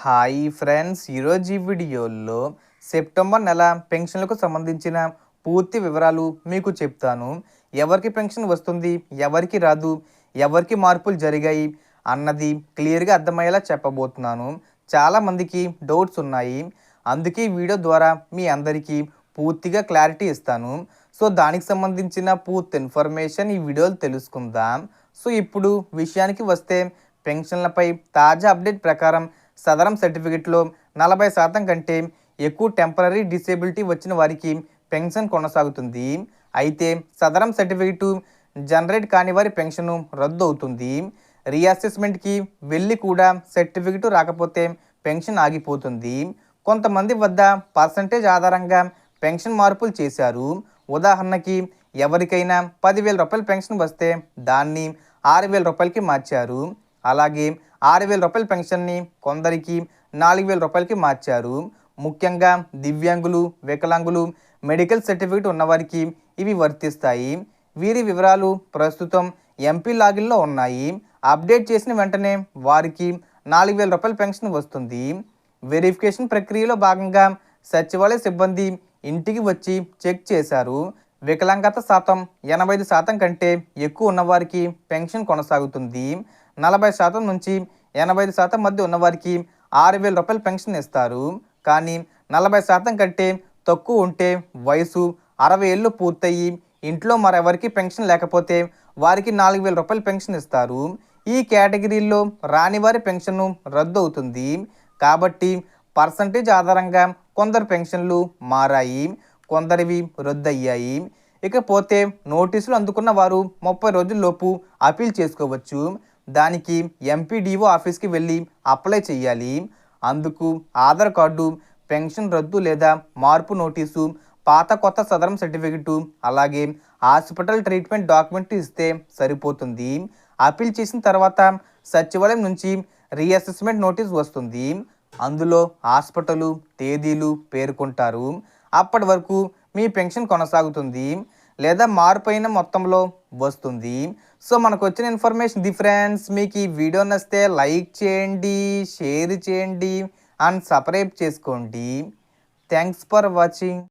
Hi friends ఈరోజు ఈ వీడియోలో సెప్టెంబర్ నెల పెన్షన్లకు సంబంధించిన పూర్తి వివరాలు మీకు చెప్తాను. ఎవరికి పెన్షన్ వస్తుంది ఎవరికి రాదు ఎవరికి మార్పులు జరిగాయి అన్నది క్లియర్గా అర్థమయ్యేలా చెప్పబోతున్నాను. చాలామందికి డౌట్స్ ఉన్నాయి. అందుకే వీడియో ద్వారా మీ అందరికీ పూర్తిగా క్లారిటీ ఇస్తాను. సో దానికి సంబంధించిన పూర్తి ఇన్ఫర్మేషన్ ఈ వీడియోలో తెలుసుకుందాం. సో ఇప్పుడు విషయానికి వస్తే పెన్షన్లపై తాజా అప్డేట్ ప్రకారం సదరం సర్టిఫికెట్లో నలభై శాతం కంటే ఎక్కువ టెంపరీ డిసేబిలిటీ వచ్చిన వారికి పెన్షన్ కొనసాగుతుంది. అయితే సదరం సర్టిఫికెట్ జనరేట్ కాని వారి పెన్షన్ రద్దు అవుతుంది. రీఅసెస్మెంట్కి వెళ్ళి కూడా సర్టిఫికెట్ రాకపోతే పెన్షన్ ఆగిపోతుంది. కొంతమంది వద్ద పర్సంటేజ్ ఆధారంగా పెన్షన్ మార్పులు చేశారు. ఉదాహరణకి ఎవరికైనా పదివేల రూపాయల పెన్షన్ వస్తే దాన్ని ఆరు వేల రూపాయలకి మార్చారు. అలాగే ఆరు వేల రూపాయల పెన్షన్ని కొందరికి నాలుగు వేల రూపాయలకి మార్చారు. ముఖ్యంగా దివ్యాంగులు వికలాంగులు మెడికల్ సర్టిఫికేట్ ఉన్నవారికి ఇవి వర్తిస్తాయి. వీరి వివరాలు ప్రస్తుతం ఎంపీ లాగిన్లో ఉన్నాయి. అప్డేట్ చేసిన వెంటనే వారికి నాలుగు వేల రూపాయల పెన్షన్ వస్తుంది. వెరిఫికేషన్ ప్రక్రియలో భాగంగా సచివాలయ సిబ్బంది ఇంటికి వచ్చి చెక్ చేశారు. వికలాంగత శాతం ఎనభై ఐదు శాతం కంటే ఎక్కువ ఉన్నవారికి పెన్షన్ కొనసాగుతుంది. నలభై శాతం నుంచి ఎనభై ఐదు శాతం మధ్య ఉన్నవారికి ఆరు వేల రూపాయలు పెన్షన్ ఇస్తారు. కానీ నలభై శాతం కంటే తక్కువ ఉంటే వయసు అరవై ఏళ్ళు పూర్తయి ఇంట్లో మరెవరికి పెన్షన్ లేకపోతే వారికి నాలుగు వేల రూపాయలు పెన్షన్ ఇస్తారు. ఈ కేటగిరీల్లో రాని వారి పెన్షన్ రద్దు అవుతుంది. కాబట్టి పర్సంటేజ్ ఆధారంగా కొందరు పెన్షన్లు మారాయి కొందరివి రద్దయ్యాయి. ఇకపోతే నోటీసులు అందుకున్న వారు ముప్పై రోజుల్లోపు అపీల్ చేసుకోవచ్చు. దానికి ఎంపీడీఓ ఆఫీస్కి వెళ్ళి అప్లై చేయాలి. అందుకు ఆధార్ కార్డు పెన్షన్ రద్దు లేదా మార్పు నోటీసు పాత కొత్త సదరం సర్టిఫికెట్ అలాగే హాస్పిటల్ ట్రీట్మెంట్ డాక్యుమెంట్ ఇస్తే సరిపోతుంది. అప్పీల్ చేసిన తర్వాత సచివాలయం నుంచి రీఅసెస్మెంట్ నోటీస్ వస్తుంది. అందులో హాస్పిటల్ తేదీలు పేర్కొంటారు. అప్పటి వరకు మీ పెన్షన్ కొనసాగుతుంది. లేదా మారిపోయిన మొత్తంలో వస్తుంది. సో మనకు వచ్చిన ఇన్ఫర్మేషన్ డిఫరెన్స్ మీకు ఈ వీడియో నచ్చితే లైక్ చేయండి షేర్ చేయండి అండ్ సబ్స్క్రైబ్ చేసుకోండి. Thanks for watching.